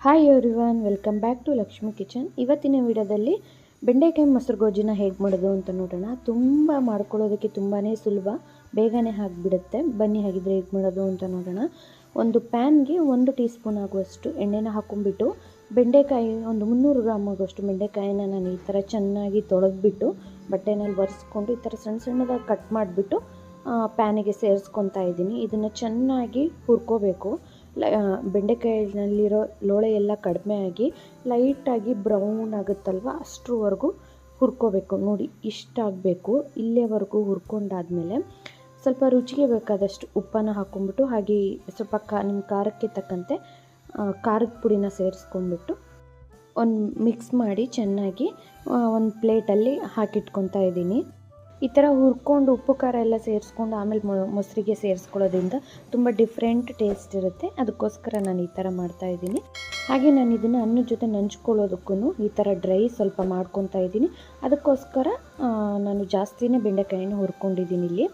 Hi everyone welcome back to Lakshmi kitchen ಇವತ್ತಿನ ವಿಡಿಯೋದಲ್ಲಿ ಬೆಂಡೆಕಾಯಿ ಮೊಸರು ಗೋಜಿನ ಹೇಗೆ ಮಾಡೋದು ಅಂತ ನೋಡೋಣ. ತುಂಬ ಮಾಡ್ಕೊಳ್ಳೋದಕ್ಕೆ ತುಂಬಾ ಸುಲಭ. ಬೇಗನೆ ಆಗಿಬಿಡುತ್ತೆ. ಬನ್ನಿ ಹಾಗಿದ್ರೆ ಹೇಗೆ ಮಾಡೋದು ಅಂತ ನೋಡೋಣ. ಒಂದು ಪ್ಯಾನ್ಗೆ ಒಂದು ಟೀ ಸ್ಪೂನ್ ಆಗುವಷ್ಟು ಎಣ್ಣೆನ ಹಾಕೊಂಡ್ಬಿಟ್ಟು ಬೆಂಡೆಕಾಯಿ ಒಂದು ಮುನ್ನೂರು ಗ್ರಾಮ್ ಆಗುವಷ್ಟು ಬೆಂಡೆಕಾಯಿನ ನಾನು ಈ ಥರ ಚೆನ್ನಾಗಿ ತೊಳೆದ್ಬಿಟ್ಟು ಬಟ್ಟೆನಲ್ಲಿ ಒರೆಸ್ಕೊಂಡು ಈ ಥರ ಸಣ್ಣ ಸಣ್ಣದಾಗಿ ಕಟ್ ಮಾಡಿಬಿಟ್ಟು ಪ್ಯಾನಿಗೆ ಸೇರಿಸ್ಕೊತಾ ಇದ್ದೀನಿ. ಇದನ್ನು ಚೆನ್ನಾಗಿ ಹುರ್ಕೋಬೇಕು. ಬೆಂಡೆಕಾಯಿನಲ್ಲಿರೋ ಲೋಳೆ ಎಲ್ಲ ಕಡಿಮೆ ಆಗಿ ಲೈಟಾಗಿ ಬ್ರೌನ್ ಆಗುತ್ತಲ್ವ? ಅಷ್ಟರವರೆಗೂ ಹುರ್ಕೋಬೇಕು. ನೋಡಿ ಇಷ್ಟಾಗಬೇಕು ಇಲ್ಲಿಯವರೆಗೂ ಹುರ್ಕೊಂಡಾದಮೇಲೆ ಸ್ವಲ್ಪ ರುಚಿಗೆ ಬೇಕಾದಷ್ಟು ಉಪ್ಪನ್ನ ಹಾಕ್ಕೊಂಬಿಟ್ಟು ಹಾಗೆ ಸ್ವಲ್ಪ ಕಾ ನಿಮ್ಮ ಖಾರಕ್ಕೆ ತಕ್ಕಂತೆ ಖಾರದ ಪುಡಿನ ಸೇರಿಸ್ಕೊಂಡ್ಬಿಟ್ಟು ಒಂದು ಮಿಕ್ಸ್ ಮಾಡಿ ಚೆನ್ನಾಗಿ ಒಂದು ಪ್ಲೇಟಲ್ಲಿ ಹಾಕಿಟ್ಕೊತಾ ಇದ್ದೀನಿ. ಈ ಥರ ಹುರ್ಕೊಂಡು ಉಪ್ಪು ಖಾರ ಎಲ್ಲ ಸೇರಿಸ್ಕೊಂಡು ಆಮೇಲೆ ಮೊಸರಿಗೆ ಸೇರಿಸ್ಕೊಳ್ಳೋದ್ರಿಂದ ತುಂಬ ಡಿಫ್ರೆಂಟ್ ಟೇಸ್ಟ್ ಇರುತ್ತೆ. ಅದಕ್ಕೋಸ್ಕರ ನಾನು ಈ ಥರ ಮಾಡ್ತಾಯಿದ್ದೀನಿ ಹಾಗೆ ನಾನು ಇದನ್ನು ಅನ್ನದ ಜೊತೆ ನಂಚ್ಕೊಳ್ಳೋದಕ್ಕೂ ಈ ಥರ ಡ್ರೈ ಸ್ವಲ್ಪ ಮಾಡ್ಕೊತಾ ಇದ್ದೀನಿ. ಅದಕ್ಕೋಸ್ಕರ ನಾನು ಜಾಸ್ತಿನೇ ಬೆಂಡೆಕಾಯಿನ ಹುರ್ಕೊಂಡಿದ್ದೀನಿ ಇಲ್ಲಿ.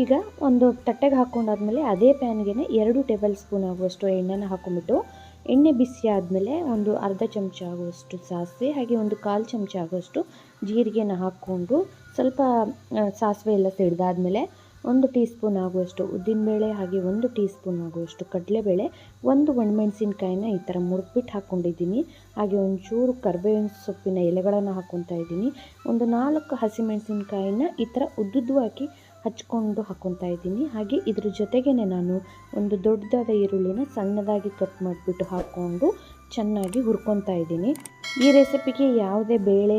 ಈಗ ಒಂದು ತಟ್ಟೆಗೆ ಹಾಕ್ಕೊಂಡಾದ್ಮೇಲೆ ಅದೇ ಪ್ಯಾನ್ಗೆ ಎರಡು ಟೇಬಲ್ ಸ್ಪೂನ್ ಆಗುವಷ್ಟು ಎಣ್ಣೆನ ಹಾಕೊಂಡ್ಬಿಟ್ಟು ಎಣ್ಣೆ ಬಿಸಿ ಆದಮೇಲೆ ಒಂದು ಅರ್ಧ ಚಮಚ ಆಗುವಷ್ಟು ಸಾಸಿವೆ, ಹಾಗೆ ಒಂದು ಕಾಲು ಚಮಚ ಆಗುವಷ್ಟು ಜೀರಿಗೆನ ಹಾಕ್ಕೊಂಡು ಸ್ವಲ್ಪ ಸಾಸಿವೆ ಎಲ್ಲ ಸಿಡ್ದಾದ್ಮೇಲೆ ಒಂದು ಟೀ ಸ್ಪೂನ್ ಆಗುವಷ್ಟು ಉದ್ದಿನಬೇಳೆ, ಹಾಗೆ ಒಂದು ಟೀ ಸ್ಪೂನ್ ಆಗುವಷ್ಟು ಕಡಲೆಬೇಳೆ, ಒಂದು ಒಣಮೆಣಸಿನ್ಕಾಯಿನ ಈ ಥರ ಮುರಿದ್ಬಿಟ್ಟು ಹಾಕ್ಕೊಂಡಿದ್ದೀನಿ. ಹಾಗೆ ಒಂಚೂರು ಕರ್ಬೇವಿನ ಸೊಪ್ಪಿನ ಎಲೆಗಳನ್ನು ಹಾಕ್ಕೊತಾ ಇದ್ದೀನಿ. ಒಂದು ನಾಲ್ಕು ಹಸಿಮೆಣಸಿನ್ಕಾಯಿನ ಈ ಥರ ಉದ್ದುದ್ದವಾಗಿ ಹಚ್ಕೊಂಡು ಹಾಕ್ಕೊತಾ ಇದ್ದೀನಿ. ಹಾಗೆ ಇದ್ರ ಜೊತೆಗೇ ನಾನು ಒಂದು ದೊಡ್ಡದಾದ ಈರುಳ್ಳಿನ ಸಣ್ಣದಾಗಿ ಕಟ್ ಮಾಡಿಬಿಟ್ಟು ಹಾಕ್ಕೊಂಡು ಚೆನ್ನಾಗಿ ಹುರ್ಕೊತಾ ಇದ್ದೀನಿ. ಈ ರೆಸಿಪಿಗೆ ಯಾವುದೇ ಬೇಳೆ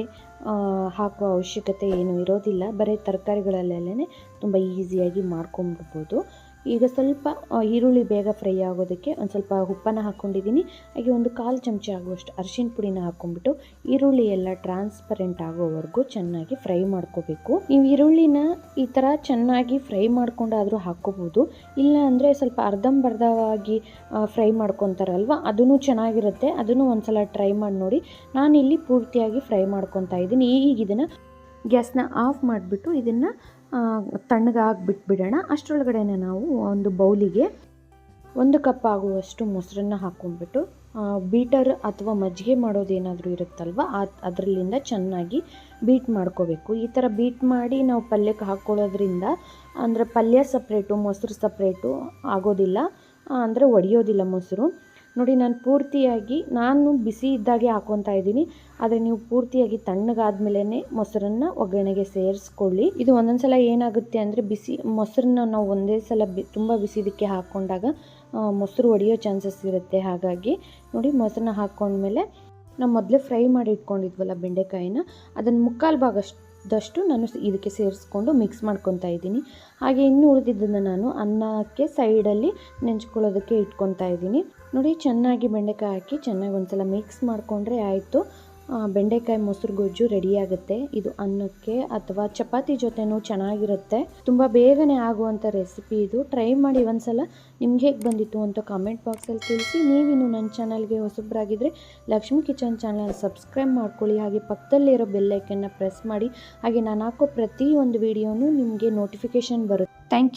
ಹಾಕುವ ಅವಶ್ಯಕತೆ ಏನು ಇರೋದಿಲ್ಲ. ಬರೀ ತರಕಾರಿಗಳಲ್ಲೇ ತುಂಬ ಈಸಿಯಾಗಿ ಮಾಡ್ಕೊಂಬಿಡ್ಬೋದು ಈಗ ಸ್ವಲ್ಪ ಈರುಳ್ಳಿ ಬೇಗ ಫ್ರೈ ಆಗೋದಕ್ಕೆ ಒಂದು ಸ್ವಲ್ಪ ಉಪ್ಪನ್ನು ಹಾಕ್ಕೊಂಡಿದ್ದೀನಿ ಹಾಗೆ ಒಂದು ಕಾಲು ಚಮಚ ಆಗುವಷ್ಟು ಅರಿಶಿನ ಪುಡಿನ ಹಾಕ್ಕೊಂಡ್ಬಿಟ್ಟು ಈರುಳ್ಳಿ ಎಲ್ಲ ಟ್ರಾನ್ಸ್ಪರೆಂಟ್ ಆಗೋವರೆಗೂ ಚೆನ್ನಾಗಿ ಫ್ರೈ ಮಾಡ್ಕೋಬೇಕು. ನೀವು ಈರುಳ್ಳಿನ ಈ ಥರ ಚೆನ್ನಾಗಿ ಫ್ರೈ ಮಾಡ್ಕೊಂಡಾದರೂ ಹಾಕ್ಕೋಬೋದು ಇಲ್ಲ ಅಂದರೆ ಸ್ವಲ್ಪ ಅರ್ಧಂಬರ್ಧವಾಗಿ ಫ್ರೈ ಮಾಡ್ಕೊತಾರಲ್ವ ಅದೂ ಚೆನ್ನಾಗಿರುತ್ತೆ. ಅದನ್ನು ಒಂದ್ಸಲ ಟ್ರೈ ಮಾಡಿ ನೋಡಿ. ನಾನು ಇಲ್ಲಿ ಪೂರ್ತಿಯಾಗಿ ಫ್ರೈ ಮಾಡ್ಕೊತಾ ಇದ್ದೀನಿ. ಈಗ ಇದನ್ನು ಗ್ಯಾಸ್ನ ಆಫ್ ಮಾಡಿಬಿಟ್ಟು ಇದನ್ನು ತಣ್ಣಗಾಗಿ ಬಿಟ್ಬಿಡೋಣ ಅಷ್ಟರೊಳಗಡೆ ನಾವು ಒಂದು ಬೌಲಿಗೆ ಒಂದು ಕಪ್ ಆಗುವಷ್ಟು ಮೊಸರನ್ನ ಹಾಕ್ಕೊಂಡ್ಬಿಟ್ಟು ಬೀಟರ್ ಅಥವಾ ಮಜ್ಜಿಗೆ ಮಾಡೋದೇನಾದರೂ ಇರುತ್ತಲ್ವ? ಅದರಲ್ಲಿಂದ ಚೆನ್ನಾಗಿ ಬೀಟ್ ಮಾಡ್ಕೋಬೇಕು. ಈ ಥರ ಬೀಟ್ ಮಾಡಿ ನಾವು ಪಲ್ಯಕ್ಕೆ ಹಾಕ್ಕೊಳ್ಳೋದ್ರಿಂದ, ಅಂದರೆ ಪಲ್ಯ ಸಪ್ರೇಟು, ಮೊಸರು ಸಪ್ರೇಟು ಆಗೋದಿಲ್ಲ. ಅಂದರೆ ಒಡೆಯೋದಿಲ್ಲ ಮೊಸರು. ನೋಡಿ, ನಾನು ಪೂರ್ತಿಯಾಗಿ ನಾನು ಬಿಸಿ ಇದ್ದಾಗೆ ಹಾಕ್ಕೊತಾ ಇದ್ದೀನಿ. ಆದರೆ ನೀವು ಪೂರ್ತಿಯಾಗಿ ತಣ್ಣಗಾದ್ಮೇಲೆ ಮೊಸರನ್ನು ಒಗ್ಗರಣೆಗೆ ಸೇರಿಸ್ಕೊಳ್ಳಿ. ಇದು ಒಂದೊಂದು ಸಲ ಏನಾಗುತ್ತೆ ಅಂದರೆ ಬಿಸಿ ಮೊಸರನ್ನ ನಾವು ಒಂದೇ ಸಲ ಬಿ, ತುಂಬ ಬಿಸಿದಕ್ಕೆ ಹಾಕ್ಕೊಂಡಾಗ ಮೊಸರು ಒಡೆಯೋ ಚಾನ್ಸಸ್ ಇರುತ್ತೆ. ಹಾಗಾಗಿ ನೋಡಿ, ಮೊಸರನ್ನ ಹಾಕ್ಕೊಂಡ್ಮೇಲೆ ನಾವು ಮೊದಲೇ ಫ್ರೈ ಮಾಡಿ ಇಟ್ಕೊಂಡಿದ್ವಲ್ಲ ಬೆಂಡೆಕಾಯಿನ ಅದನ್ನು ಮುಕ್ಕಾಲು ಭಾಗಷ್ಟು ದಷ್ಟು ನಾನು ಇದಕ್ಕೆ ಸೇರಿಸ್ಕೊಂಡು ಮಿಕ್ಸ್ ಮಾಡ್ಕೊತಾ ಇದ್ದೀನಿ. ಹಾಗೆ ಇನ್ನು ಉಳಿದಿದ್ದನ್ನು ನಾನು ಅನ್ನಕ್ಕೆ ಸೈಡಲ್ಲಿ ನೆಂಚ್ಕೊಳ್ಳೋದಕ್ಕೆ ಇಟ್ಕೊತಾ ಇದ್ದೀನಿ. ನೋಡಿ ಚೆನ್ನಾಗಿ ಬೆಂಡೆಕಾಯಿ ಹಾಕಿ ಚೆನ್ನಾಗಿ ಒಂದ್ಸಲ ಮಿಕ್ಸ್ ಮಾಡಿಕೊಂಡ್ರೆ ಆಯಿತು. ಬೆಂಡೆಕಾಯಿ ಮೊಸರು ಗೊಜ್ಜು ರೆಡಿಯಾಗುತ್ತೆ ಇದು ಅನ್ನಕ್ಕೆ ಅಥವಾ ಚಪಾತಿ ಜೊತೆನೂ ಚೆನ್ನಾಗಿರುತ್ತೆ. ತುಂಬ ಬೇಗನೆ ಆಗುವಂಥ ರೆಸಿಪಿ ಇದು. ಟ್ರೈ ಮಾಡಿ ಒಂದ್ಸಲ ನಿಮ್ಗೆ ಹೇಗೆ ಬಂದಿತ್ತು ಅಂತ ಕಾಮೆಂಟ್ ಬಾಕ್ಸಲ್ಲಿ ತಿಳಿಸಿ. ನೀವಿನ್ನು ನನ್ನ ಚಾನಲ್ಗೆ ಹೊಸಬ್ರಾಗಿದ್ದರೆ ಲಕ್ಷ್ಮಿ ಕಿಚನ್ ಚಾನಲ್ ಸಬ್ಸ್ಕ್ರೈಬ್ ಮಾಡ್ಕೊಳ್ಳಿ. ಹಾಗೆ ಪಕ್ಕದಲ್ಲಿರೋ ಬೆಲ್ಲೈಕನ್ನ ಪ್ರೆಸ್ ಮಾಡಿ. ಹಾಗೆ ನಾನು ಹಾಕೋ ಪ್ರತಿಯೊಂದು ವಿಡಿಯೋನು ನಿಮಗೆ ನೋಟಿಫಿಕೇಷನ್ ಬರುತ್ತೆ. Thank you